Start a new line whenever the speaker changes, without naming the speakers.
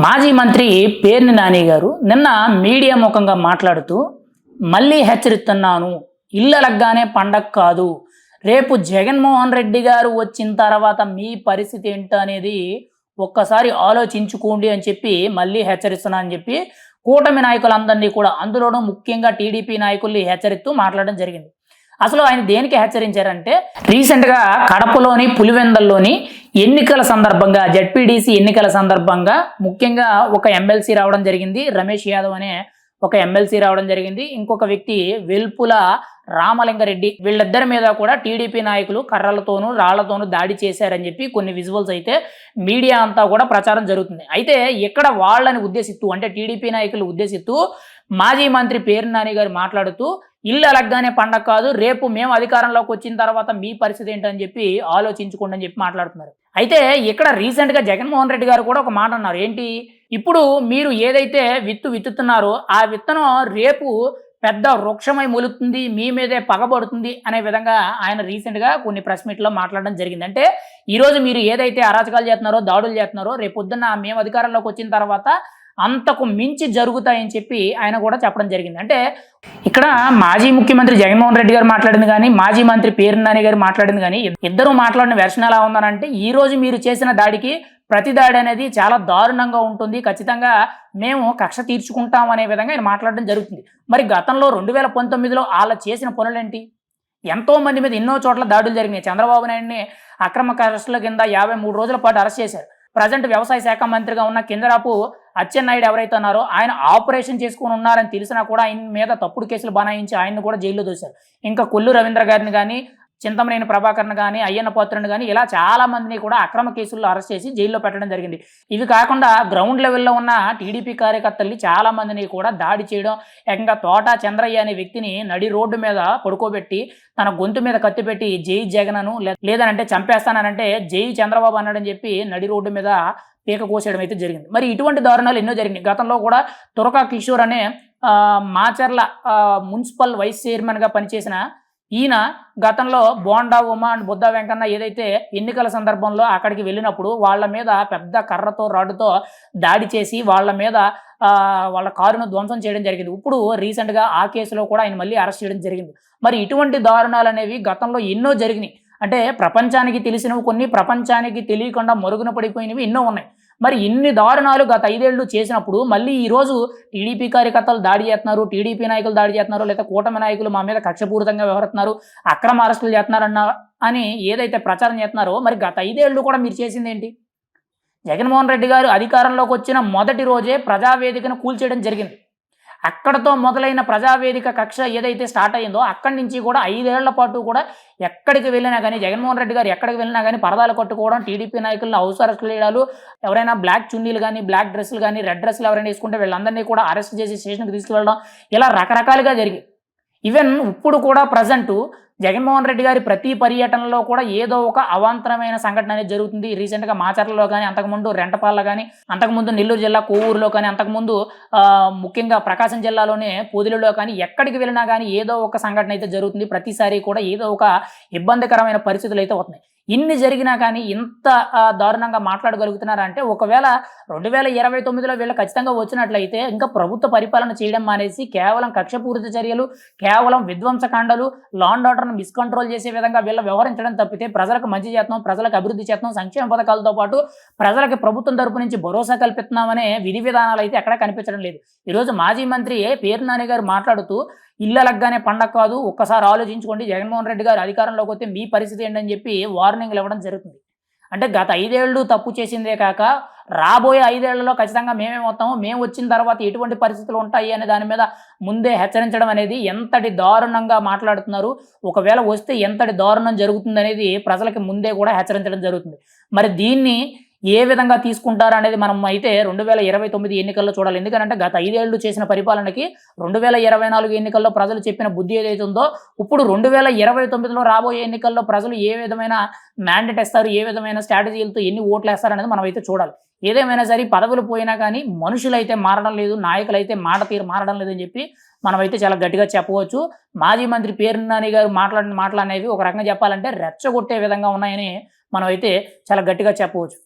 మాజీ మంత్రి పేర్ని నాని గారు నిన్న మీడియా ముఖంగా మాట్లాడుతూ మళ్ళీ హెచ్చరిస్తున్నాను. ఇళ్ళలగ్గానే పండగ కాదు. రేపు జగన్మోహన్ రెడ్డి గారు వచ్చిన తర్వాత మీ పరిస్థితి ఏంటో అనేది ఒక్కసారి ఆలోచించుకోండి అని చెప్పి మళ్ళీ హెచ్చరిస్తున్నా అని చెప్పి కూటమి నాయకులందరినీ కూడా అందులోనూ ముఖ్యంగా టీడీపీ నాయకుల్ని హెచ్చరిస్తూ మాట్లాడడం జరిగింది. అసలు ఆయన దేనికి హెచ్చరించారంటే రీసెంట్గా కడపలోని పులివెందల్లోని ఎన్నికల సందర్భంగా జడ్పీడీసీ ఎన్నికల సందర్భంగా ముఖ్యంగా ఒక ఎమ్మెల్సీ రావడం జరిగింది. రమేష్ యాదవ్ అనే ఒక ఎమ్మెల్సీ రావడం జరిగింది. ఇంకొక వ్యక్తి వెల్పుల రామలింగారెడ్డి. వీళ్ళిద్దరి మీద కూడా టీడీపీ నాయకులు కర్రలతోనూ రాళ్ళతోనూ దాడి చేశారని చెప్పి కొన్ని విజువల్స్ అయితే మీడియా అంతా కూడా ప్రచారం జరుగుతుంది. అయితే ఇక్కడ వాళ్ళని ఉద్దేశిస్తూ అంటే టీడీపీ నాయకులు ఉద్దేశిస్తూ మాజీ మంత్రి పేరు నాని గారు మాట్లాడుతూ ఇల్లు అలగ్గానే పండగ కాదు రేపు మేము అధికారంలోకి వచ్చిన తర్వాత మీ పరిస్థితి ఏంటని చెప్పి ఆలోచించుకోండి అని చెప్పి మాట్లాడుతున్నారు. అయితే ఇక్కడ రీసెంట్గా జగన్మోహన్ రెడ్డి గారు కూడా ఒక మాట అన్నారు. ఏంటి? ఇప్పుడు మీరు ఏదైతే విత్తు విత్తుతున్నారో ఆ విత్తనం రేపు పెద్ద వృక్షమై మొలుతుంది మీ మీదే పగబడుతుంది అనే విధంగా ఆయన రీసెంట్గా కొన్ని ప్రెస్ మీట్లో మాట్లాడడం జరిగింది. అంటే ఈరోజు మీరు ఏదైతే అరాచకాలు చేస్తున్నారో దాడులు చేస్తున్నారో రేపు పొద్దున్న మేము అధికారంలోకి వచ్చిన తర్వాత అంతకు మించి జరుగుతాయని చెప్పి ఆయన కూడా చెప్పడం జరిగింది. అంటే ఇక్కడ మాజీ ముఖ్యమంత్రి జగన్మోహన్ రెడ్డి గారు మాట్లాడింది కానీ మాజీ మంత్రి పేరు గారు మాట్లాడింది కానీ ఇద్దరు మాట్లాడిన వెర్షన్ ఎలా ఉందనంటే ఈ రోజు మీరు చేసిన దాడికి ప్రతి దాడి అనేది చాలా దారుణంగా ఉంటుంది. ఖచ్చితంగా మేము కక్ష తీర్చుకుంటాం అనే విధంగా ఆయన మాట్లాడడం జరుగుతుంది. మరి గతంలో రెండు వేల పంతొమ్మిదిలో వాళ్ళ చేసిన పనులేంటి? ఎంతో మంది మీద ఎన్నో చోట్ల దాడులు జరిగినాయి. చంద్రబాబు నాయుడిని అక్రమ అరెస్టుల కింద యాభై మూడు రోజుల పాటు అరెస్ట్ చేశారు. ప్రజెంట్ వ్యవసాయ శాఖ మంత్రిగా ఉన్న కిందరాపు అచ్చెన్నాయుడు ఎవరైతే ఉన్నారో ఆయన ఆపరేషన్ చేసుకుని ఉన్నారని తెలిసినా కూడా ఆయన మీద తప్పుడు కేసులు బనాయించి ఆయన్ని కూడా జైల్లో దోశారు ఇంకా కొల్లు రవీంద్ర గారిని కానీ చింతమనేని ప్రభాకర్ని కానీ అయ్యన్న పాత్రను కానీ ఇలా చాలా మందిని కూడా అక్రమ కేసుల్లో అరెస్ట్ చేసి జైల్లో పెట్టడం జరిగింది. ఇవి కాకుండా గ్రౌండ్ లెవెల్లో ఉన్న టీడీపీ కార్యకర్తల్ని చాలా మందిని కూడా దాడి చేయడం ఏకంగా తోట చంద్రయ్య అనే వ్యక్తిని నడి రోడ్డు మీద పడుకోబెట్టి తన గొంతు మీద కత్తి పెట్టి జై జగనను లేదనంటే చంపేస్తానంటే జై చంద్రబాబు అన్నాడని చెప్పి నడి రోడ్డు మీద పీక కోసేయడం అయితే జరిగింది. మరి ఇటువంటి దారుణాలు ఎన్నో జరిగినాయి. గతంలో కూడా తురకా కిషోర్ అనే మాచర్ల మున్సిపల్ వైస్ చైర్మన్గా పనిచేసిన ఈయన గతంలో బోండా ఉమా అండ్ బుద్ధ వెంకన్న ఏదైతే ఎన్నికల సందర్భంలో అక్కడికి వెళ్ళినప్పుడు వాళ్ళ మీద పెద్ద కర్రతో రాడ్డుతో దాడి చేసి వాళ్ళ మీద వాళ్ళ కారును ధ్వంసం చేయడం జరిగింది. ఇప్పుడు రీసెంట్గా ఆ కేసులో కూడా ఆయన మళ్ళీ అరెస్ట్ చేయడం జరిగింది. మరి ఇటువంటి దారుణాలు అనేవి గతంలో ఎన్నో జరిగినాయి. అంటే ప్రపంచానికి తెలిసినవి కొన్ని ప్రపంచానికి తెలియకుండా మరుగున పడిపోయినవి ఎన్నో ఉన్నాయి. మరి ఇన్ని దారుణాలు గత ఐదేళ్ళు చేసినప్పుడు మళ్ళీ ఈరోజు టీడీపీ కార్యకర్తలు దాడి చేస్తున్నారు టీడీపీ నాయకులు దాడి చేస్తున్నారు లేదా కూటమి నాయకులు మా మీద కక్షపూరితంగా వ్యవహరిస్తున్నారు అక్రమ అరెస్టులు చేస్తున్నారన్న అని ఏదైతే ప్రచారం చేస్తున్నారో మరి గత ఐదేళ్ళు కూడా మీరు చేసింది ఏంటి? జగన్మోహన్ రెడ్డి గారు అధికారంలోకి వచ్చిన మొదటి రోజే ప్రజావేదికను కూల్చేయడం జరిగింది. అక్కడతో మొదలైన ప్రజావేదిక కక్ష ఏదైతే స్టార్ట్ అయిందో అక్కడి నుంచి కూడా ఐదేళ్ళ పాటు కూడా ఎక్కడికి వెళ్ళినా కానీ జగన్మోహన్ రెడ్డి గారు ఎక్కడికి వెళ్ళినా కానీ పరదాలు కట్టుకోవడం టీడీపీ నాయకులను హౌస్ అరెస్ట్ చేయడాలు ఎవరైనా బ్లాక్ చున్నీలు కానీ బ్లాక్ డ్రెస్సులు కానీ రెడ్ డ్రెస్సులు ఎవరైనా వేసుకుంటే వీళ్ళందరినీ కూడా అరెస్ట్ చేసి స్టేషన్కి తీసుకువెళ్ళడం ఇలా రకరకాలుగా జరిగి ఈవెన్ ఇప్పుడు కూడా ప్రజెంటు జగన్మోహన్ రెడ్డి గారి ప్రతి పర్యటనలో కూడా ఏదో ఒక అవాంతరమైన సంఘటన అనేది జరుగుతుంది. రీసెంట్గా మాచర్లలో కానీ అంతకుముందు రెంటపాలలో కానీ అంతకుముందు నెల్లూరు జిల్లా కోవూరులో కానీ అంతకుముందు ముఖ్యంగా ప్రకాశం జిల్లాలోనే పొదిలిలో కానీ ఎక్కడికి వెళ్ళినా కానీ ఏదో ఒక సంఘటన అయితే జరుగుతుంది. ప్రతిసారి కూడా ఏదో ఒక ఇబ్బందికరమైన పరిస్థితులు అయితే అవుతున్నాయి ఇన్ని జరిగినా కానీ ఇంత దారుణంగా మాట్లాడగలుగుతున్నారంటే ఒకవేళ రెండు వేల ఇరవై తొమ్మిదిలో వీళ్ళు ఖచ్చితంగా వచ్చినట్లయితే ఇంకా ప్రభుత్వ పరిపాలన చేయడం మానేసి కేవలం కక్షపూరిత చర్యలు కేవలం విధ్వంసకాండలు లాండ్ ఆర్డర్ను మిస్కంట్రోల్ చేసే విధంగా వీళ్ళు వ్యవహరించడం తప్పితే ప్రజలకు మంచి చేస్తున్నాం ప్రజలకు అభివృద్ధి చేస్తున్నాం సంక్షేమ పథకాలతో పాటు ప్రజలకి ప్రభుత్వం తరపు నుంచి భరోసా కల్పిస్తున్నామనే విధి విధానాలు అయితే ఎక్కడా కనిపించడం లేదు. ఈరోజు మాజీ మంత్రి పేరు నాని గారు మాట్లాడుతూ ఇళ్ళలగ్గానే పండగ కాదు ఒక్కసారి ఆలోచించుకోండి జగన్మోహన్ రెడ్డి గారు అధికారంలోకి వస్తే మీ పరిస్థితి ఏంటని చెప్పి వారు వార్నింగ్లు ఇవ్వడం జరుగుతుంది. అంటే గత ఐదేళ్ళు తప్పు చేసిందే కాక రాబోయే ఐదేళ్ళలో ఖచ్చితంగా మేమే మేమేమవుతాము మేము వచ్చిన తర్వాత ఎటువంటి పరిస్థితులు ఉంటాయి అనే దాని మీద ముందే హెచ్చరించడం అనేది ఎంతటి దారుణంగా మాట్లాడుతున్నారు ఒకవేళ వస్తే ఎంతటి దారుణం జరుగుతుంది అనేది ప్రజలకి ముందే కూడా హెచ్చరించడం జరుగుతుంది. మరి దీన్ని ఏ విధంగా తీసుకుంటారు అనేది మనం అయితే రెండు వేల ఇరవై తొమ్మిది ఎన్నికల్లో చూడాలి. ఎందుకంటే గత ఐదేళ్ళు చేసిన పరిపాలనకి రెండు వేల ఇరవై నాలుగు ఎన్నికల్లో ప్రజలు చెప్పిన బుద్ధి ఏదైతే ఉందో ఇప్పుడు రెండు వేల ఇరవై తొమ్మిదిలో రాబోయే ఎన్నికల్లో ప్రజలు ఏ విధమైన మ్యాండేట్ ఇస్తారు ఏ విధమైన స్ట్రాటజీలతో ఎన్ని ఓట్లు వేస్తారు అనేది మనం అయితే చూడాలి. ఏదేమైనా సరే పదవులు పోయినా కానీ మనుషులు అయితే మారడం లేదు నాయకులు అయితే మాట తీరు మారడం లేదని చెప్పి మనమైతే చాలా గట్టిగా చెప్పవచ్చు. మాజీ మంత్రి పేరు నాని గారు మాట్లాడిన మాటలు అనేవి ఒక రకంగా చెప్పాలంటే రెచ్చగొట్టే విధంగా ఉన్నాయని మనమైతే చాలా గట్టిగా చెప్పవచ్చు.